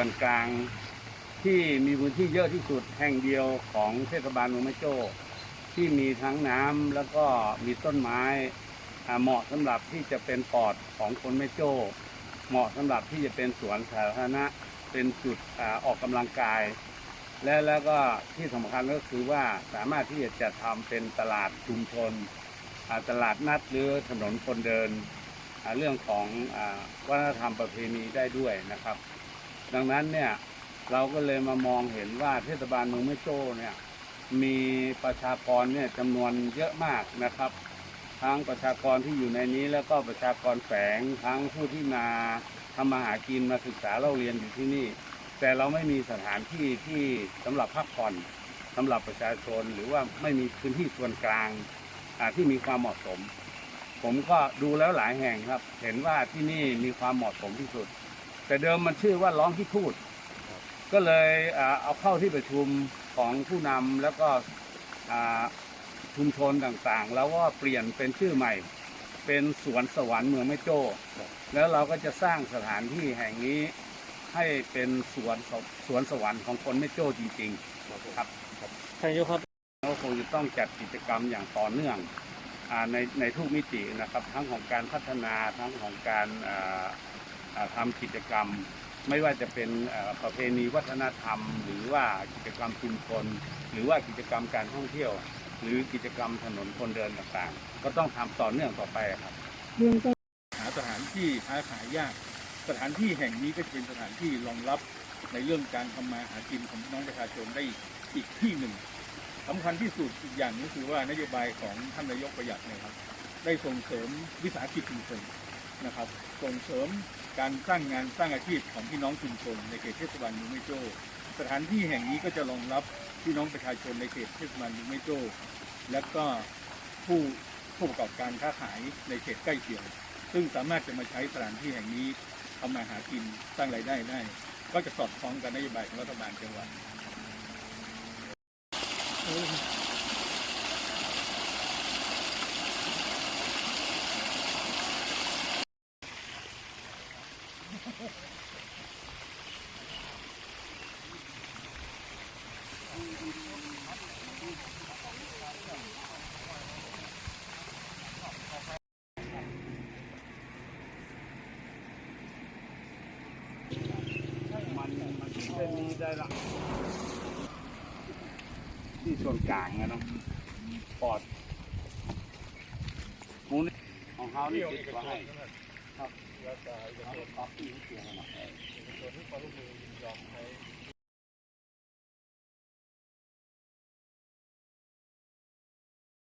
ส่วนกลางที่มีพื้นที่เยอะที่สุดแห่งเดียวของเทศบาลเมืองแม่โจ้ที่มีทั้งน้ำแล้วก็มีต้นไม้อ่าเหมาะสำหรับที่จะเป็นปอดของคนแม่โจ้ เหมาะสำหรับที่จะเป็นสวนสาธารณะเป็นจุดอาออกกำลังกาย และแล้วก็ที่สำคัญก็คือว่าสามารถที่จะจัดทำเป็นตลาดชุมชนอ่าตลาดนัดหรือถนนคนเดินอ่าเรื่องของอาวัฒนธรรมประเพณีได้ด้วยนะครับ ดังนั้นเนี่ยเราก็เลยมามองเห็นว่าเทศบาลเมืองแม่โจ้เนี่ยมีประชากรเนี่ยจำนวนเยอะมากนะครับ ทั้งประชากรที่อยู่ในนี้แล้วก็ประชากรแฝงทั้งผู้ที่มาทำมาหากินมาศึกษาเล่าเรียนอยู่ที่นี่ แต่เราไม่มีสถานที่ที่สำหรับพักผ่อนสำหรับประชาชนหรือว่าไม่มีพื้นที่ส่วนกลางที่มีความเหมาะสม ผมก็ดูแล้วหลายแห่งครับ เห็นว่าที่นี่มีความเหมาะสมที่สุด แต่เดิมมันชื่อว่าร้องที่ทูตก็เลยอ่าเอาเข้าที่ประชุมของผู้นำแล้วก็อ่าชุมชนต่างๆ แล้วก็เปลี่ยนเป็นชื่อใหม่ เป็นสวนสวรรค์เมืองแม่โจ้ แล้วเราก็จะสร้างสถานที่แห่งนี้ให้เป็นสวนสสวนสวรรค์ของคนแม่โจ้จริงๆครับท่านนายกครับเราคงจะต้องจัดกิจกรรมอย่างต่อเนื่องอาในในทุกมิตินะครับ ทั้งของการพัฒนาทั้งของการ อ่าอ่าทำกิจกรรม ไม่ว่าจะเป็นประเพณีวัฒนธรรม หรือว่ากิจกรรมชุมชนหรือว่ากิจกรรมการท่องเที่ยว หรือกิจกรรมถนนคนเดินต่างๆ ก็ต้องทำต่อเนื่องต่อไปครับเบื้องต้นหาสถานที่ค้าขายยาก สถานที่แห่งนี้ก็เป็นสถานที่รองรับในเรื่องการทำมาหากินของน้องประชาชนได้อีกที่หนึ่งสำคัญที่สุดอีกอย่างก็คือว่านโยบายของท่านนายกประหยัดนยครับ ได้ส่งเสริมวิสาหกิจชุมชนนะครับ ส่งเสริมการสร้างงานสร้างอาชีพของพี่น้องชุมชนในเขตเทศบาลเมืองแม่โจ้สถานที่แห่งนี้ก็จะรองรับพี่น้องประชาชนในเขตเทศบาลเมืองแม่โจ้และก็ผู้ผู้ประกอบการค้าขายในเขตใกล้เคียงซึ่งสามารถจะมาใช้สถานที่แห่งนี้ทำมาหากินสร้างรายได้ได้ ก็จะสอดคล้องกับนโยบายของรัฐบาลจังหวัด มันมันถึง จะมีได้ละที่ส่วนกลางนะเนาะปอดหมูนี่ของเขานี่ติดมาให้ ครับเอาปรับที่เสียงนะ